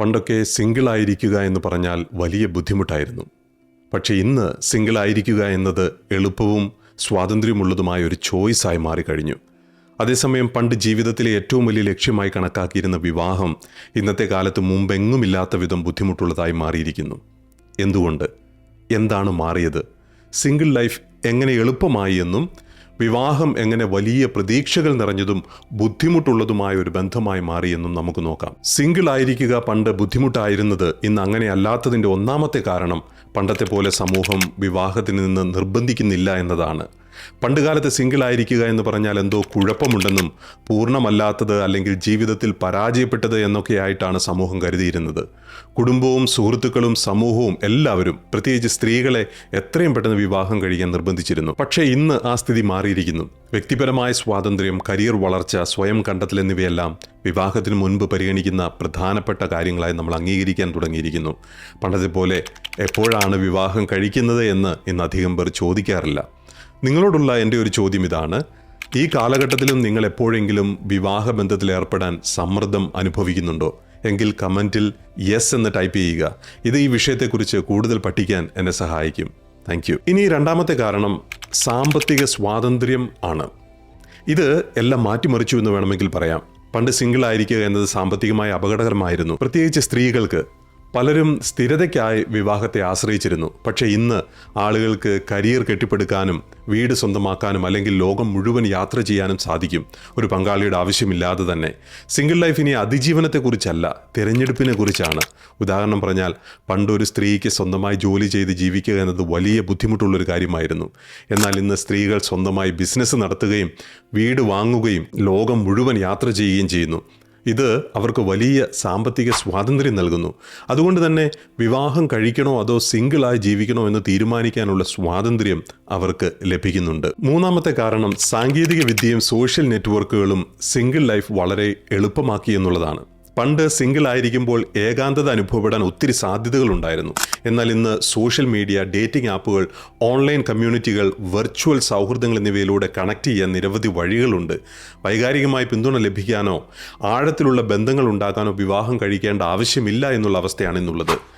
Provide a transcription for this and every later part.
പണ്ടൊക്കെ സിംഗിൾ ആയിരിക്കുക എന്ന് പറഞ്ഞാൽ വലിയ ബുദ്ധിമുട്ടായിരുന്നു. പക്ഷേ ഇന്ന് സിംഗിൾ ആയിരിക്കുക എന്നത് എളുപ്പവും സ്വാതന്ത്ര്യമുള്ളതുമായ ഒരു ചോയ്സായി മാറിക്കഴിഞ്ഞു. അതേസമയം പണ്ട് ജീവിതത്തിലെ ഏറ്റവും വലിയ ലക്ഷ്യമായി കണക്കാക്കിയിരുന്ന വിവാഹം ഇന്നത്തെ കാലത്ത് മുമ്പെങ്ങുമില്ലാത്ത വിധം ബുദ്ധിമുട്ടുള്ളതായി മാറിയിരിക്കുന്നു. എന്തുകൊണ്ട്? എന്താണ് മാറിയത്? സിംഗിൾ ലൈഫ് എങ്ങനെ എളുപ്പമായി എന്നും വിവാഹം എങ്ങനെ വലിയ പ്രതീക്ഷകൾ നിറഞ്ഞതും ബുദ്ധിമുട്ടുള്ളതുമായ ഒരു ബന്ധമായി മാറിയെന്നും നമുക്ക് നോക്കാം. സിംഗിൾ ആയിരിക്കുക പണ്ട് ബുദ്ധിമുട്ടായിരുന്നത് ഇന്ന് അങ്ങനെ അല്ലാത്തതിന്റെ ഒന്നാമത്തെ കാരണം പണ്ടത്തെ പോലെ സമൂഹം വിവാഹത്തിൽ നിന്ന് നിർബന്ധിക്കുന്നില്ല എന്നതാണ്. പണ്ടുകാലത്ത് സിംഗിൾ ആയിരിക്കുക എന്ന് പറഞ്ഞാൽ എന്തോ കുഴപ്പമുണ്ടെന്നും പൂർണമല്ലാത്തത് അല്ലെങ്കിൽ ജീവിതത്തിൽ പരാജയപ്പെട്ടത് എന്നൊക്കെയായിട്ടാണ് സമൂഹം കരുതിയിരുന്നത്. കുടുംബവും സുഹൃത്തുക്കളും സമൂഹവും എല്ലാവരും പ്രത്യേകിച്ച് സ്ത്രീകളെ എത്രയും പെട്ടെന്ന് വിവാഹം കഴിക്കാൻ നിർബന്ധിച്ചിരുന്നു. പക്ഷേ ഇന്ന് ആ സ്ഥിതി മാറിയിരിക്കുന്നു. വ്യക്തിപരമായ സ്വാതന്ത്ര്യം കരിയർ വളർച്ച സ്വയം കണ്ടെത്തൽ എന്നിവയെല്ലാം വിവാഹത്തിന് മുൻപ് പരിഗണിക്കുന്ന പ്രധാനപ്പെട്ട കാര്യങ്ങളായി നമ്മൾ അംഗീകരിക്കാൻ തുടങ്ങിയിരിക്കുന്നു. പണ്ടത്തെ പോലെ എപ്പോഴാണ് വിവാഹം കഴിക്കുന്നത് എന്ന് ഇന്ന് അധികം പേർ ചോദിക്കാറില്ല. നിങ്ങളോടുള്ള എന്റെ ഒരു ചോദ്യം ഇതാണ്. ഈ കാലഘട്ടത്തിലും നിങ്ങൾ എപ്പോഴെങ്കിലും വിവാഹ ബന്ധത്തിൽ ഏർപ്പെടാൻ സമ്മർദ്ദം അനുഭവിക്കുന്നുണ്ടോ? എങ്കിൽ കമന്റിൽ യെസ് എന്ന് ടൈപ്പ് ചെയ്യുക. ഇത് ഈ വിഷയത്തെക്കുറിച്ച് കൂടുതൽ പഠിക്കാൻ എന്നെ സഹായിക്കും. താങ്ക് ഇനി രണ്ടാമത്തെ കാരണം സാമ്പത്തിക സ്വാതന്ത്ര്യം ആണ്. ഇത് എല്ലാം മാറ്റിമറിച്ചു എന്ന് വേണമെങ്കിൽ പറയാം. പണ്ട് സിംഗിൾ ആയിരിക്കുക എന്നത് സാമ്പത്തികമായി അപകടകരമായിരുന്നു. പ്രത്യേകിച്ച് സ്ത്രീകൾക്ക് പലരും സ്ഥിരതയ്ക്കായി വിവാഹത്തെ ആശ്രയിച്ചിരുന്നു. പക്ഷേ ഇന്ന് ആളുകൾക്ക് കരിയർ കെട്ടിപ്പടുക്കാനും വീട് സ്വന്തമാക്കാനും അല്ലെങ്കിൽ ലോകം മുഴുവൻ യാത്ര ചെയ്യാനും സാധിക്കും. ഒരു പങ്കാളിയുടെ ആവശ്യമില്ലാതെ തന്നെ. സിംഗിൾ ലൈഫ് ഇനി അതിജീവനത്തെക്കുറിച്ചല്ല തിരഞ്ഞെടുപ്പിനെ കുറിച്ചാണ് ഉദാഹരണം പറഞ്ഞാൽ പണ്ടൊരു സ്ത്രീക്ക് സ്വന്തമായി ജോലി ചെയ്ത് ജീവിക്കുക എന്നത് വലിയ ബുദ്ധിമുട്ടുള്ളൊരു കാര്യമായിരുന്നു. എന്നാൽ ഇന്ന് സ്ത്രീകൾ സ്വന്തമായി ബിസിനസ് നടത്തുകയും വീട് വാങ്ങുകയും ലോകം മുഴുവൻ യാത്ര ചെയ്യുകയും ചെയ്യുന്നു. ഇത് അവർക്ക് വലിയ സാമ്പത്തിക സ്വാതന്ത്ര്യം നൽകുന്നു. അതുകൊണ്ട് തന്നെ വിവാഹം കഴിക്കണോ അതോ സിംഗിളായി ജീവിക്കണോ എന്ന് തീരുമാനിക്കാനുള്ള സ്വാതന്ത്ര്യം അവർക്ക് ലഭിക്കുന്നുണ്ട്. മൂന്നാമത്തെ കാരണം സാങ്കേതിക വിദ്യയും സോഷ്യൽ നെറ്റ്വർക്കുകളും സിംഗിൾ ലൈഫ് വളരെ എളുപ്പമാക്കി എന്നുള്ളതാണ്. പണ്ട് സിംഗിൾ ആയിരിക്കുമ്പോൾ ഏകാന്തത അനുഭവപ്പെടാൻ ഒത്തിരി സാധ്യതകളുണ്ടായിരുന്നു. എന്നാൽ ഇന്ന് സോഷ്യൽ മീഡിയ ഡേറ്റിംഗ് ആപ്പുകൾ ഓൺലൈൻ കമ്മ്യൂണിറ്റികൾ വെർച്വൽ സൗഹൃദങ്ങൾ എന്നിവയിലൂടെ കണക്ട് ചെയ്യാൻ നിരവധി വഴികളുണ്ട്. വൈകാരികമായി പിന്തുണ ലഭിക്കാനോ ആഴത്തിലുള്ള ബന്ധങ്ങൾ ഉണ്ടാക്കാനോ വിവാഹം കഴിക്കേണ്ട ആവശ്യമില്ല എന്നുള്ള അവസ്ഥയാണ് ഇന്നുള്ളത്.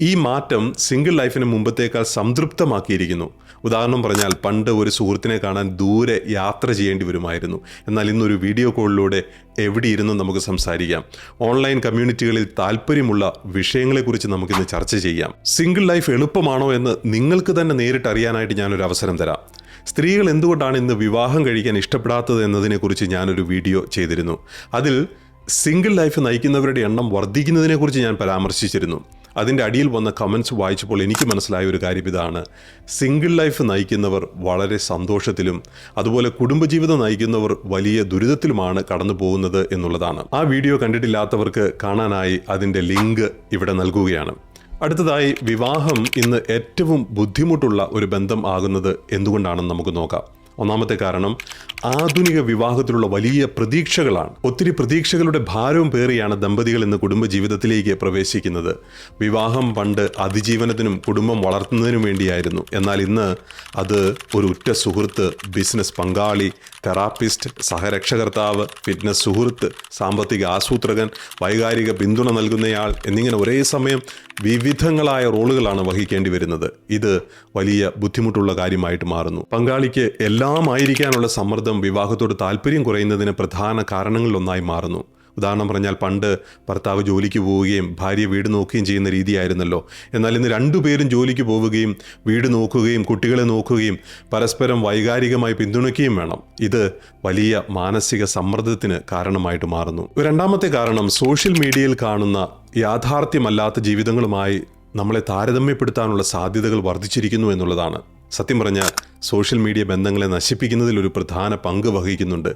ഈ മാറ്റം സിംഗിൾ ലൈഫിന് മുമ്പത്തേക്കാൾ സംതൃപ്തമാക്കിയിരിക്കുന്നു. ഉദാഹരണം പറഞ്ഞാൽ പണ്ട് ഒരു സുഹൃത്തിനെ കാണാൻ ദൂരെ യാത്ര ചെയ്യേണ്ടി വരുമായിരുന്നു. എന്നാൽ ഇന്നൊരു വീഡിയോ കോളിലൂടെ എവിടെ ഇരുന്നും നമുക്ക് സംസാരിക്കാം. ഓൺലൈൻ കമ്മ്യൂണിറ്റികളിൽ താല്പര്യമുള്ള വിഷയങ്ങളെക്കുറിച്ച് നമുക്കിന്ന് ചർച്ച ചെയ്യാം. സിംഗിൾ ലൈഫ് എളുപ്പമാണോ എന്ന് നിങ്ങൾക്ക് തന്നെ നേരിട്ട് അറിയാനായിട്ട് ഞാനൊരു അവസരം തരാം. സ്ത്രീകൾ എന്തുകൊണ്ടാണ് ഇന്ന് വിവാഹം കഴിക്കാൻ ഇഷ്ടപ്പെടാത്തത് എന്നതിനെക്കുറിച്ച് ഞാനൊരു വീഡിയോ ചെയ്തിരുന്നു. അതിൽ സിംഗിൾ ലൈഫ് നയിക്കുന്നവരുടെ എണ്ണം വർദ്ധിക്കുന്നതിനെക്കുറിച്ച് ഞാൻ പരാമർശിച്ചിരുന്നു. അതിന്റെ അടിയിൽ വന്ന കമൻസ് വായിച്ചപ്പോൾ എനിക്ക് മനസ്സിലായ ഒരു കാര്യം ഇതാണ്. സിംഗിൾ ലൈഫ് നയിക്കുന്നവർ വളരെ സന്തോഷത്തിലും അതുപോലെ കുടുംബജീവിതം നയിക്കുന്നവർ വലിയ ദുരിതത്തിലുമാണ് കടന്നു പോകുന്നത് എന്നുള്ളതാണ്. ആ വീഡിയോ കണ്ടിട്ടില്ലാത്തവർക്ക് കാണാനായി അതിന്റെ ലിങ്ക് ഇവിടെ നൽകുകയാണ്. അടുത്തതായി വിവാഹം ഇന്ന് ഏറ്റവും ബുദ്ധിമുട്ടുള്ള ഒരു ബന്ധം ആകുന്നത് എന്തുകൊണ്ടാണെന്ന് നമുക്ക് നോക്കാം. ഒന്നാമത്തെ കാരണം ആധുനിക വിവാഹത്തിലുള്ള വലിയ പ്രതീക്ഷകളാണ്. ഒത്തിരി പ്രതീക്ഷകളുടെ ഭാരവും പേറിയാണ് ദമ്പതികൾ ഇന്ന് കുടുംബജീവിതത്തിലേക്ക് പ്രവേശിക്കുന്നത്. വിവാഹം പണ്ട് അതിജീവനത്തിനും കുടുംബം വളർത്തുന്നതിനും വേണ്ടിയായിരുന്നു. എന്നാൽ ഇന്ന് അത് ഒരു ഉറ്റ സുഹൃത്ത് ബിസിനസ് പങ്കാളി തെറാപ്പിസ്റ്റ് സഹരക്ഷകർത്താവ് ഫിറ്റ്നസ് സുഹൃത്ത് സാമ്പത്തിക ആസൂത്രകൻ വൈകാരിക പിന്തുണ നൽകുന്നയാൾ എന്നിങ്ങനെ ഒരേ സമയം വിവിധങ്ങളായ റോളുകളാണ് വഹിക്കേണ്ടി വരുന്നത്. ഇത് വലിയ ബുദ്ധിമുട്ടുള്ള കാര്യമായിട്ട് മാറുന്നു. പങ്കാളിക്ക് എല്ലാമായിരിക്കാനുള്ള സമ്മർദ്ദം വിവാഹത്തോട് താല്പര്യം കുറയുന്നതിന് പ്രധാന കാരണങ്ങളിലൊന്നായി മാറുന്നു. ഉദാഹരണം പറഞ്ഞാൽ പണ്ട് ഭർത്താവ് ജോലിക്ക് പോവുകയും ഭാര്യ വീട് നോക്കുകയും ചെയ്യുന്ന രീതിയായിരുന്നല്ലോ. എന്നാൽ ഇന്ന് രണ്ടുപേരും ജോലിക്ക് പോവുകയും വീട് നോക്കുകയും കുട്ടികളെ നോക്കുകയും പരസ്പരം വൈകാരികമായി പിന്തുണയ്ക്കുകയും വേണം. ഇത് വലിയ മാനസിക സമ്മർദ്ദത്തിന് കാരണമായിട്ട് മാറുന്നു. രണ്ടാമത്തെ കാരണം സോഷ്യൽ മീഡിയയിൽ കാണുന്ന യാഥാർത്ഥ്യമല്ലാത്ത ജീവിതങ്ങളുമായി നമ്മളെ താരതമ്യപ്പെടുത്താനുള്ള സാധ്യതകൾ വർദ്ധിച്ചിരിക്കുന്നു എന്നുള്ളതാണ്. സത്യം പറഞ്ഞാൽ സോഷ്യൽ മീഡിയ ബന്ധങ്ങളെ നശിപ്പിക്കുന്നതിൽ ഒരു പ്രധാന പങ്ക് വഹിക്കുന്നുണ്ട്.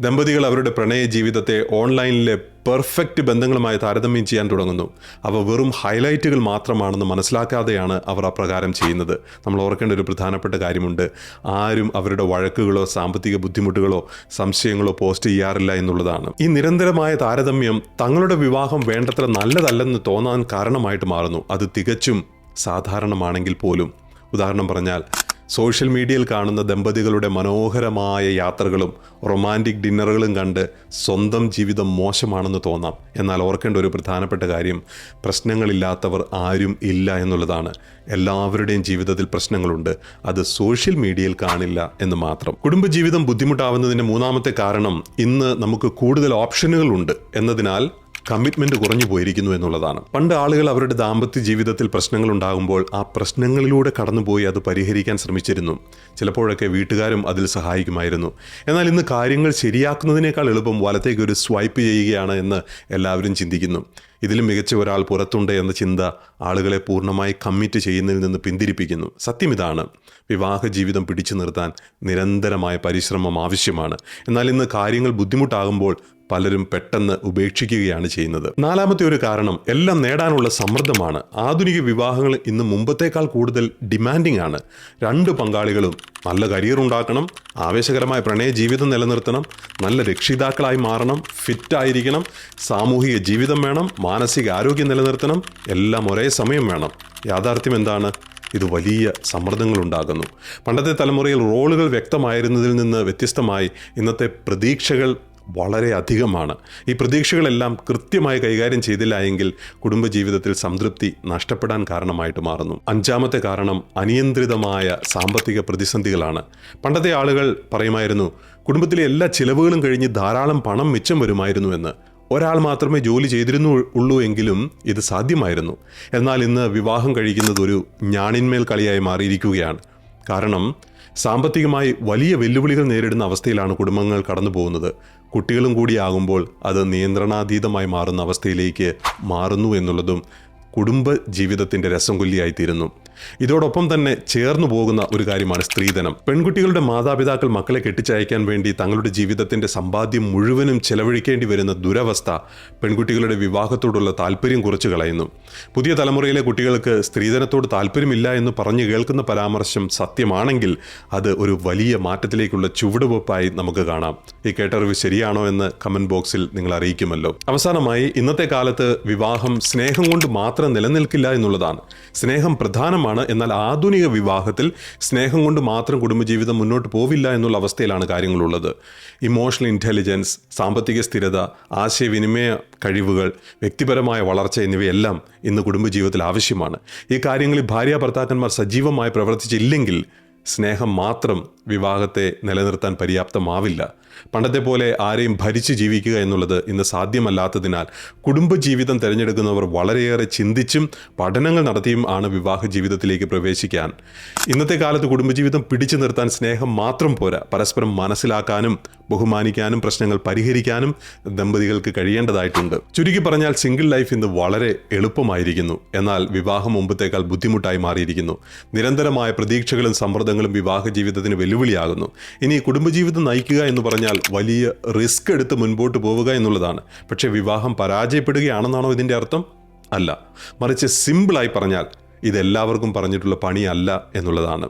ദമ്പതികൾ അവരുടെ പ്രണയ ജീവിതത്തെ ഓൺലൈനിലെ പെർഫെക്റ്റ് ബന്ധങ്ങളുമായി താരതമ്യം ചെയ്യാൻ തുടങ്ങുന്നു. അവ വെറും ഹൈലൈറ്റുകൾ മാത്രമാണെന്ന് മനസ്സിലാക്കാതെയാണ് അവർ അപ്രകാരം ചെയ്യുന്നത്. നമ്മൾ ഓർക്കേണ്ട ഒരു പ്രധാനപ്പെട്ട കാര്യമുണ്ട്. ആരും അവരുടെ വഴക്കുകളോ സാമ്പത്തിക ബുദ്ധിമുട്ടുകളോ സംശയങ്ങളോ പോസ്റ്റ് ചെയ്യാറില്ല എന്നുള്ളതാണ്. ഈ നിരന്തരമായ താരതമ്യം തങ്ങളുടെ വിവാഹം വേണ്ടത്ര നല്ലതല്ലെന്ന് തോന്നാൻ കാരണമായിട്ട് മാറുന്നു. അത് തികച്ചും സാധാരണമാണെങ്കിൽ പോലും. ഉദാഹരണം പറഞ്ഞാൽ സോഷ്യൽ മീഡിയയിൽ കാണുന്ന ദമ്പതികളുടെ മനോഹരമായ യാത്രകളും റൊമാന്റിക് ഡിന്നറുകളും കണ്ട് സ്വന്തം ജീവിതം മോശമാണെന്ന് തോന്നാം. എന്നാൽ ഓർക്കേണ്ട ഒരു പ്രധാനപ്പെട്ട കാര്യം പ്രശ്നങ്ങളില്ലാത്തവർ ആരും ഇല്ല എന്നുള്ളതാണ്. എല്ലാവരുടെയും ജീവിതത്തിൽ പ്രശ്നങ്ങളുണ്ട്. അത് സോഷ്യൽ മീഡിയയിൽ കാണില്ല എന്ന് മാത്രം. കുടുംബജീവിതം ബുദ്ധിമുട്ടാവുന്നതിന്റെ മൂന്നാമത്തെ കാരണം ഇന്ന് നമുക്ക് കൂടുതൽ ഓപ്ഷനുകളുണ്ട് എന്നതിനാൽ കമ്മിറ്റ്മെന്റ് കുറഞ്ഞു പോയിരിക്കുന്നു എന്നുള്ളതാണ്. പണ്ട് ആളുകൾ അവരുടെ ദാമ്പത്യ ജീവിതത്തിൽ പ്രശ്നങ്ങൾ ഉണ്ടാകുമ്പോൾ ആ പ്രശ്നങ്ങളിലൂടെ കടന്നുപോയി അത് പരിഹരിക്കാൻ ശ്രമിച്ചിരുന്നു. ചിലപ്പോഴൊക്കെ വീട്ടുകാരും അതിൽ സഹായിക്കുമായിരുന്നു. എന്നാൽ ഇന്ന് കാര്യങ്ങൾ ശരിയാക്കുന്നതിനേക്കാൾ എളുപ്പം വലത്തേക്ക് ഒരു സ്വൈപ്പ് ചെയ്യുകയാണ് എന്ന് എല്ലാവരും ചിന്തിക്കുന്നു. ഇതിലും മികച്ച ഒരാൾ പുറത്തുണ്ട് എന്ന ചിന്ത ആളുകളെ പൂർണമായി കമ്മിറ്റ് ചെയ്യുന്നതിൽ നിന്ന് പിന്തിരിപ്പിക്കുന്നു. സത്യം ഇതാണ്. വിവാഹ ജീവിതം പിടിച്ചു നിർത്താൻ നിരന്തരമായ പരിശ്രമം ആവശ്യമാണ്. എന്നാൽ ഇന്ന് കാര്യങ്ങൾ ബുദ്ധിമുട്ടാകുമ്പോൾ പലരും പെട്ടെന്ന് ഉപേക്ഷിക്കുകയാണ് ചെയ്യുന്നത്. നാലാമത്തെ ഒരു കാരണം എല്ലാം നേടാനുള്ള സമ്മർദ്ദമാണ്. ആധുനിക വിവാഹങ്ങൾ ഇന്ന് മുമ്പത്തേക്കാൾ കൂടുതൽ ഡിമാൻഡിംഗ് ആണ്. രണ്ട് പങ്കാളികളും നല്ല കരിയർ ഉണ്ടാക്കണം ആവേശകരമായ പ്രണയ ജീവിതം നിലനിർത്തണം നല്ല രക്ഷിതാക്കളായി മാറണം ഫിറ്റ് ആയിരിക്കണം സാമൂഹിക ജീവിതം വേണം മാനസിക ആരോഗ്യം നിലനിർത്തണം എല്ലാം ഒരേ സമയം വേണം. യാഥാർത്ഥ്യം എന്താണ്? ഇത് വലിയ സമ്മർദ്ദങ്ങൾ ഉണ്ടാകുന്നു പണ്ടത്തെ തലമുറയിൽ റോളുകൾ വ്യക്തമായിരുന്നതിൽ നിന്ന് വ്യത്യസ്തമായി ഇന്നത്തെ പ്രതീക്ഷകൾ വളരെ അധികമാണ് ഈ പ്രതീക്ഷകളെല്ലാം കൃത്യമായി കൈകാര്യം ചെയ്തില്ല എങ്കിൽ കുടുംബജീവിതത്തിൽ സംതൃപ്തി നഷ്ടപ്പെടാൻ കാരണമായിട്ട് മാറുന്നു. അഞ്ചാമത്തെ കാരണം അനിയന്ത്രിതമായ സാമ്പത്തിക പ്രതിസന്ധികളാണ്. പണ്ടത്തെ ആളുകൾ പറയുമായിരുന്നു കുടുംബത്തിലെ എല്ലാ ചിലവുകളും കഴിഞ്ഞ് ധാരാളം പണം മിച്ചം വരുമായിരുന്നു എന്ന്. ഒരാൾ മാത്രമേ ജോലി ചെയ്തിരുന്നു ഉള്ളൂ എങ്കിലും ഇത് സാധ്യമായിരുന്നു. എന്നാൽ ഇന്ന് വിവാഹം കഴിക്കുന്നത് ഒരു ഞാണിന്മേൽ കളിയായി മാറിയിരിക്കുകയാണ്. കാരണം സാമ്പത്തികമായി വലിയ വെല്ലുവിളികൾ നേരിടുന്ന അവസ്ഥയിലാണ് കുടുംബങ്ങൾ കടന്നു പോകുന്നത് കുട്ടികളും കൂടിയാകുമ്പോൾ അത് നിയന്ത്രണാതീതമായി മാറുന്ന അവസ്ഥയിലേക്ക് മാറുന്നു എന്നുള്ളതും കുടുംബ ജീവിതത്തിന്റെ രസം കൊല്ലിയായിത്തീരുന്നു ഇതോടൊപ്പം തന്നെ ചേർന്നു പോകുന്ന ഒരു കാര്യമാണ് സ്ത്രീധനം. പെൺകുട്ടികളുടെ മാതാപിതാക്കൾ മക്കളെ കെട്ടിച്ചയക്കാൻ വേണ്ടി തങ്ങളുടെ ജീവിതത്തിന്റെ സമ്പാദ്യം മുഴുവനും ചെലവഴിക്കേണ്ടി വരുന്ന ദുരവസ്ഥ പെൺകുട്ടികളുടെ വിവാഹത്തോടുള്ള താല്പര്യം കുറച്ചു കളയുന്നു. പുതിയ തലമുറയിലെ കുട്ടികൾക്ക് സ്ത്രീധനത്തോട് താല്പര്യമില്ല എന്ന് പറഞ്ഞു കേൾക്കുന്ന പരാമർശം സത്യമാണെങ്കിൽ അത് ഒരു വലിയ മാറ്റത്തിലേക്കുള്ള ചുവടുവെപ്പായി നമുക്ക് കാണാം. ഈ കേട്ടറിവ് ശരിയാണോ എന്ന് കമന്റ് ബോക്സിൽ നിങ്ങൾ അറിയിക്കുമല്ലോ. അവസാനമായി ഇന്നത്തെ കാലത്ത് വിവാഹം സ്നേഹം കൊണ്ട് മാത്രം നിലനിൽക്കില്ല എന്നുള്ളതാണ്. സ്നേഹം പ്രധാനമാണ് എന്നാൽ ആധുനിക വിവാഹത്തിൽ സ്നേഹം കൊണ്ട് മാത്രം കുടുംബജീവിതം മുന്നോട്ട് പോവില്ല എന്നുള്ള അവസ്ഥയിലാണ് കാര്യങ്ങളുള്ളത്. ഇമോഷണൽ ഇന്റലിജൻസ് സാമ്പത്തിക സ്ഥിരത ആശയവിനിമയ കഴിവുകൾ വ്യക്തിപരമായ വളർച്ച എന്നിവയെല്ലാം ഇന്ന് കുടുംബജീവിതത്തിൽ ആവശ്യമാണ്. ഈ കാര്യങ്ങളിൽ ഭാര്യ ഭർത്താക്കന്മാർ സജീവമായി പ്രവർത്തിച്ചില്ലെങ്കിൽ സ്നേഹം മാത്രം വിവാഹത്തെ നിലനിർത്താൻ പര്യാപ്തമാവില്ല. പണ്ടത്തെ പോലെ ആരെയും ഭരിച്ച് ജീവിക്കുക എന്നുള്ളത് ഇന്ന് സാധ്യമല്ലാത്തതിനാൽ കുടുംബജീവിതം തിരഞ്ഞെടുക്കുന്നവർ വളരെയേറെ ചിന്തിച്ചും പഠനങ്ങൾ നടത്തിയും ആണ് വിവാഹ ജീവിതത്തിലേക്ക് പ്രവേശിക്കാൻ. ഇന്നത്തെ കാലത്ത് കുടുംബജീവിതം പിടിച്ചു നിർത്താൻ സ്നേഹം മാത്രം പോരാ. പരസ്പരം മനസ്സിലാക്കാനും ബഹുമാനിക്കാനും പ്രശ്നങ്ങൾ പരിഹരിക്കാനും ദമ്പതികൾക്ക് കഴിയേണ്ടതായിട്ടുണ്ട്. ചുരുക്കി പറഞ്ഞാൽ സിംഗിൾ ലൈഫ് ഇന്ന് വളരെ എളുപ്പമായിരിക്കുന്നു. എന്നാൽ വിവാഹം മുമ്പത്തേക്കാൾ ബുദ്ധിമുട്ടായി മാറിയിരിക്കുന്നു. നിരന്തരമായ പ്രതീക്ഷകളും സമ്മർദ്ദങ്ങളും വിവാഹ ജീവിതത്തിന് വെല്ലുവിളിയാകുന്നു. ഇനി കുടുംബജീവിതം നയിക്കുക എന്ന് പറഞ്ഞാൽ വലിയ റിസ്ക് എടുത്ത് മുൻപോട്ട് പോവുക എന്നുള്ളതാണ്. പക്ഷേ വിവാഹം പരാജയപ്പെടുകയാണെന്നാണോ ഇതിന്റെ അർത്ഥം? അല്ല. മറിച്ച് സിമ്പിളായി പറഞ്ഞാൽ ഇതെല്ലാവർക്കും പറഞ്ഞിട്ടുള്ള പണിയല്ല എന്നുള്ളതാണ്.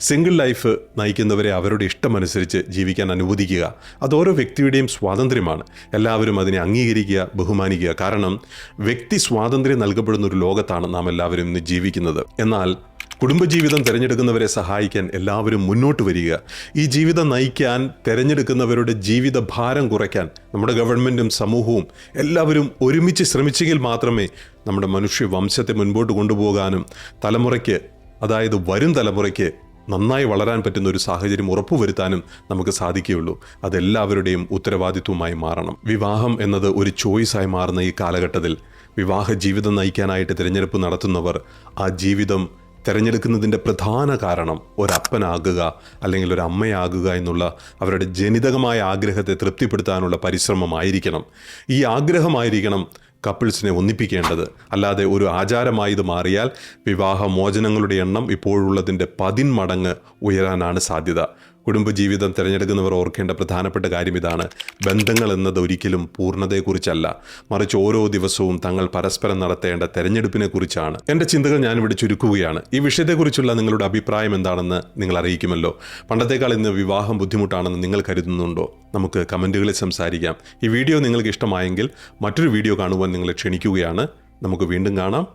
സിംഗിൾ ലൈഫ് നയിക്കുന്നവരെ അവരുടെ ഇഷ്ടമനുസരിച്ച് ജീവിക്കാൻ അനുവദിക്കുക. അത് ഓരോ വ്യക്തിയുടെയും സ്വാതന്ത്ര്യമാണ്. എല്ലാവരും അതിനെ അംഗീകരിക്കുക ബഹുമാനിക്കുക. കാരണം വ്യക്തി സ്വാതന്ത്ര്യം നൽകപ്പെടുന്ന ഒരു ലോകത്താണ് നാം എല്ലാവരും ഇന്ന് ജീവിക്കുന്നത്. എന്നാൽ കുടുംബജീവിതം തിരഞ്ഞെടുക്കുന്നവരെ സഹായിക്കാൻ എല്ലാവരും മുന്നോട്ട് വരിക. ഈ ജീവിതം നയിക്കാൻ തിരഞ്ഞെടുക്കുന്നവരുടെ ജീവിത ഭാരം കുറയ്ക്കാൻ നമ്മുടെ ഗവൺമെന്റും സമൂഹവും എല്ലാവരും ഒരുമിച്ച് ശ്രമിച്ചെങ്കിൽ മാത്രമേ നമ്മുടെ മനുഷ്യ വംശത്തെ മുൻപോട്ട് കൊണ്ടുപോകാനും തലമുറയ്ക്ക് അതായത് വരും തലമുറയ്ക്ക് നന്നായി വളരാൻ പറ്റുന്ന ഒരു സാഹചര്യം ഉറപ്പുവരുത്താനും നമുക്ക് സാധിക്കുകയുള്ളൂ. അതെല്ലാവരുടെയും ഉത്തരവാദിത്വമായി മാറണം. വിവാഹം എന്നത് ഒരു ചോയ്സായി മാറുന്ന ഈ കാലഘട്ടത്തിൽ വിവാഹ ജീവിതം നയിക്കാനായിട്ട് തിരഞ്ഞെടുപ്പ് നടത്തുന്നവർ ആ ജീവിതം തിരഞ്ഞെടുക്കുന്നതിന്റെ പ്രധാന കാരണം ഒരപ്പനാകുക അല്ലെങ്കിൽ ഒരു അമ്മയാകുക എന്നുള്ള അവരുടെ ജനിതകമായ ആഗ്രഹത്തെ തൃപ്തിപ്പെടുത്താനുള്ള പരിശ്രമമായിരിക്കണം. ഈ ആഗ്രഹമായിരിക്കണം കപ്പിൾസിനെ ഒന്നിപ്പിക്കേണ്ടത്. അല്ലാതെ ഒരു ആചാരമായി ഇത് മാറിയാൽ വിവാഹ മോചനങ്ങളുടെ എണ്ണം ഇപ്പോഴുള്ളതിന്റെ പതിന്മടങ്ങ് ഉയരാനാണ് സാധ്യത. കുടുംബജീവിതം തിരഞ്ഞെടുക്കുന്നവർ ഓർക്കേണ്ട പ്രധാനപ്പെട്ട കാര്യം ഇതാണ്. ബന്ധങ്ങൾ എന്നത് ഒരിക്കലും പൂർണതയെക്കുറിച്ചല്ല. മറിച്ച് ഓരോ ദിവസവും തങ്ങൾ പരസ്പരം നടത്തേണ്ട തെരഞ്ഞെടുപ്പിനെ കുറിച്ചാണ് എന്റെ ചിന്തകൾ ഞാനിവിടെ ചുരുക്കുകയാണ്. ഈ വിഷയത്തെക്കുറിച്ചുള്ള നിങ്ങളുടെ അഭിപ്രായം എന്താണെന്ന് നിങ്ങൾ അറിയിക്കുമല്ലോ. പണ്ടത്തേക്കാൾ ഇന്ന് വിവാഹം ബുദ്ധിമുട്ടാണെന്ന് നിങ്ങൾ കരുതുന്നുണ്ടോ? നമുക്ക് കമന്റുകളിൽ സംസാരിക്കാം. ഈ വീഡിയോ നിങ്ങൾക്ക് ഇഷ്ടമായെങ്കിൽ മറ്റൊരു വീഡിയോ കാണുവാൻ നിങ്ങളെ ക്ഷണിക്കുകയാണ്. നമുക്ക് വീണ്ടും കാണാം.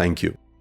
താങ്ക്